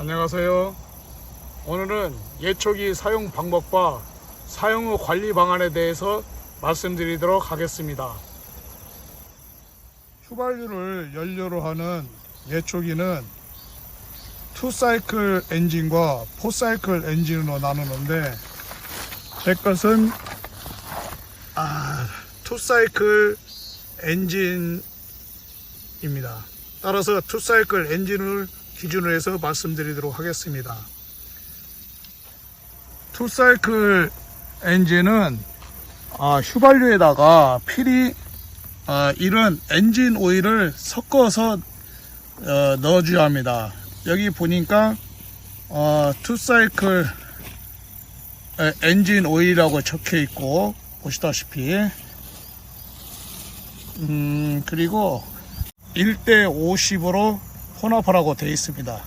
안녕하세요. 오늘은 예초기 사용 방법과 사용 후 관리 방안에 대해서 말씀드리도록 하겠습니다. 휘발유를 연료로 하는 예초기는 투사이클 엔진과 포사이클 엔진으로 나누는데 제 것은 아, 투사이클 엔진입니다. 따라서 투사이클 엔진을 기준으로 해서 말씀드리도록 하겠습니다. 투사이클 엔진은 아, 휘발유에다가 필히 아, 이런 엔진 오일을 섞어서 어, 넣어줘야 합니다. 여기 보니까 어, 투사이클 에, 엔진 오일이라고 적혀 있고 보시다시피 음, 그리고 1대 50으로 혼합하라고 되어 있습니다.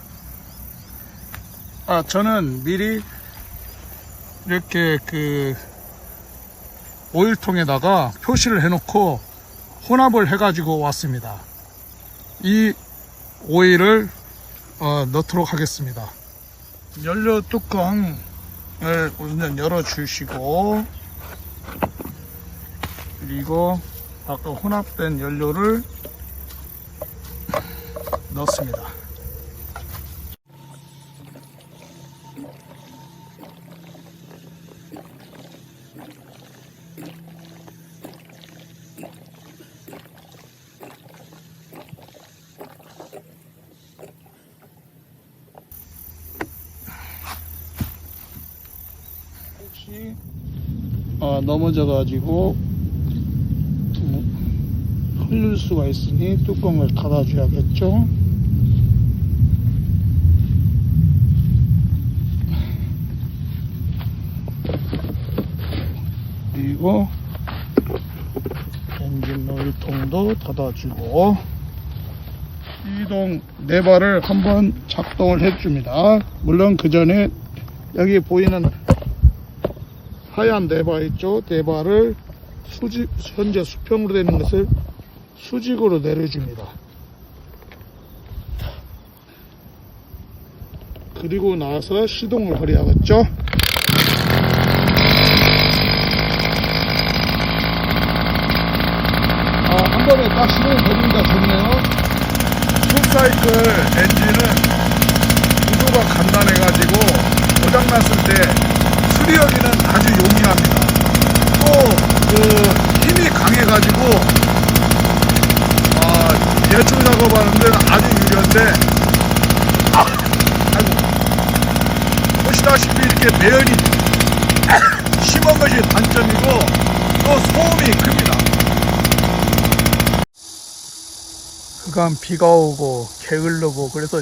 아, 저는 미리 이렇게 그 오일통에다가 표시를 해놓고 혼합을 해가지고 왔습니다. 이 오일을 어, 넣도록 하겠습니다. 연료 뚜껑을 우선 열어주시고 그리고 아까 혼합된 연료를 넣습니다. 혹시 어, 넘어져 가지고 흘릴 수가 있으니 뚜껑을 닫아줘야겠죠. 그리고 엔진 오일 통도 닫아주고 시동 네 발을 한번 작동을 해줍니다. 물론 그 전에 여기 보이는 하얀 네바 있죠? 네바를 수직, 현재 수평으로 되는 것을 수직으로 내려줍니다. 그리고 나서 시동을 걸어야겠죠? 아, 딱 시동을 걸리니까 좋네요. 풀사이클 엔진은 구조가 간단해가지고 고장났을 때 수리하기는 아주 용이합니다. 또 그 힘이 강해가지고 아, 대충 작업하는 데는 아주 유리한데 아, 아이고 보시다시피 이렇게 매연이 심한 것이 단점이고 또 소음이 큽니다. 그간 비가 오고 게을르고 그래서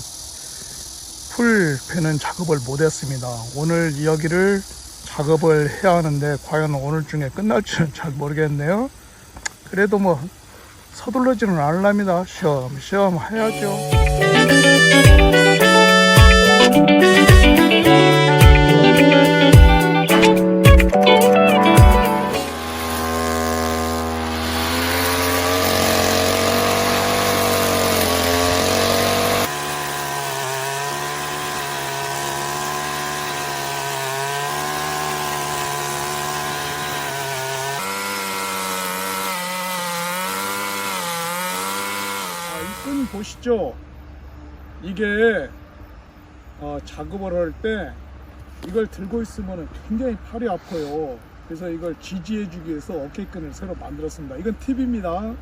풀 패는 작업을 못 했습니다. 오늘 여기를 작업을 해야 하는데 과연 오늘 중에 끝날지는 잘 모르겠네요. 그래도 뭐 서둘러지는 않으랍니다. 쉬엄쉬엄 해야죠. 끈 보시죠? 이게 어, 작업을 할 때 이걸 들고 있으면 굉장히 팔이 아파요. 그래서 이걸 지지해 주기 위해서 어깨끈을 새로 만들었습니다. 이건 팁입니다.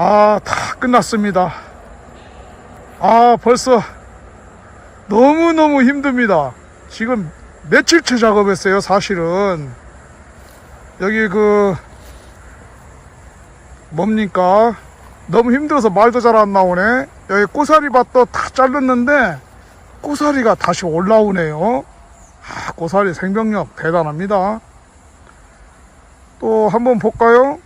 아, 다 끝났습니다. 아, 벌써 너무너무 힘듭니다. 지금 며칠째 작업했어요, 사실은. 여기 그, 뭡니까? 너무 힘들어서 말도 잘 안 나오네. 여기 꼬사리 밭도 다 잘랐는데, 꼬사리가 다시 올라오네요. 아, 꼬사리 생명력 대단합니다. 또 한번 볼까요?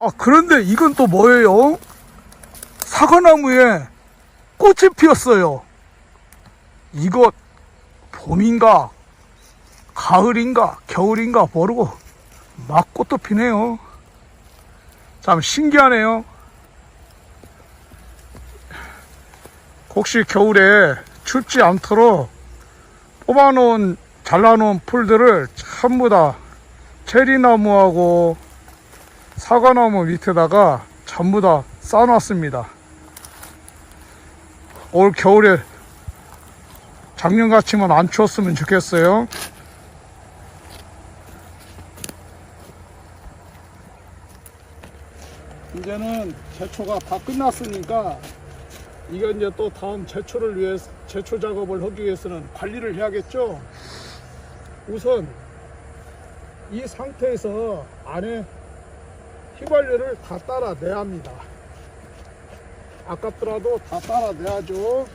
아, 그런데 이건 또 뭐예요? 사과나무에 꽃이 피었어요. 이거 봄인가, 가을인가, 겨울인가 모르고 막 꽃도 피네요. 참 신기하네요. 혹시 겨울에 춥지 않도록 뽑아놓은, 잘라놓은 풀들을 전부 다 체리나무하고 사과나무 밑에다가 전부 다 쌓아놨습니다. 올 겨울에 작년같이만 안 추웠으면 좋겠어요. 이제는 제초가 다 끝났으니까 이거 이제 또 다음 제초를 위해 제초 작업을 하기 위해서는 관리를 해야겠죠. 우선 이 상태에서 안에 휘발유를 다 따라내야 합니다. 아깝더라도 다 따라내야죠.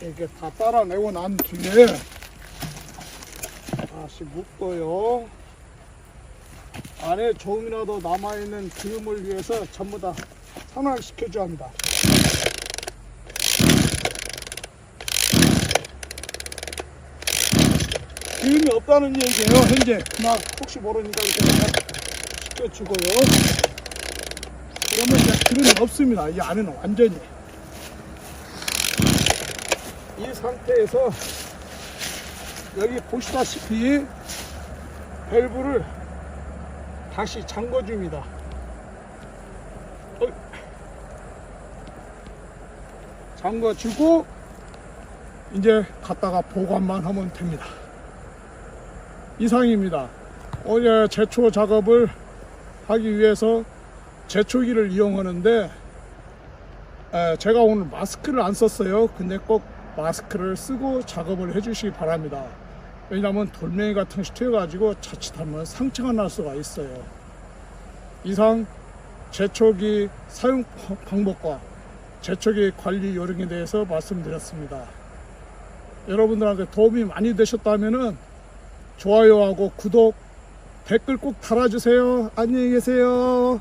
이렇게 다 따라내고 난 뒤에 다시 묶어요. 안에 조금이라도 남아있는 기름을 위해서 전부 다 산화시켜줘야 합니다. 기름이 없다는 얘기예요. 현재. 나 혹시 모르니까 이렇게 시켜주고요. 그러면 이제 기름이 없습니다. 이 안에는 완전히. 이 상태에서 여기 보시다시피 밸브를 다시 잠궈 줍니다. 어이. 잠궈 주고 이제 갖다가 보관만 하면 됩니다 이상입니다. 오늘 제초 작업을 하기 위해서 제초기를 이용하는데 에, 제가 오늘 마스크를 안 썼어요. 근데 꼭 마스크를 쓰고 작업을 해주시기 바랍니다. 왜냐하면 돌멩이 같은 튀어가지고 자칫하면 상처가 날 수가 있어요. 이상 제초기 사용 방법과 제초기 관리 요령에 대해서 말씀드렸습니다. 여러분들한테 도움이 많이 되셨다면은 좋아요하고 구독, 댓글 꼭 달아주세요. 안녕히 계세요.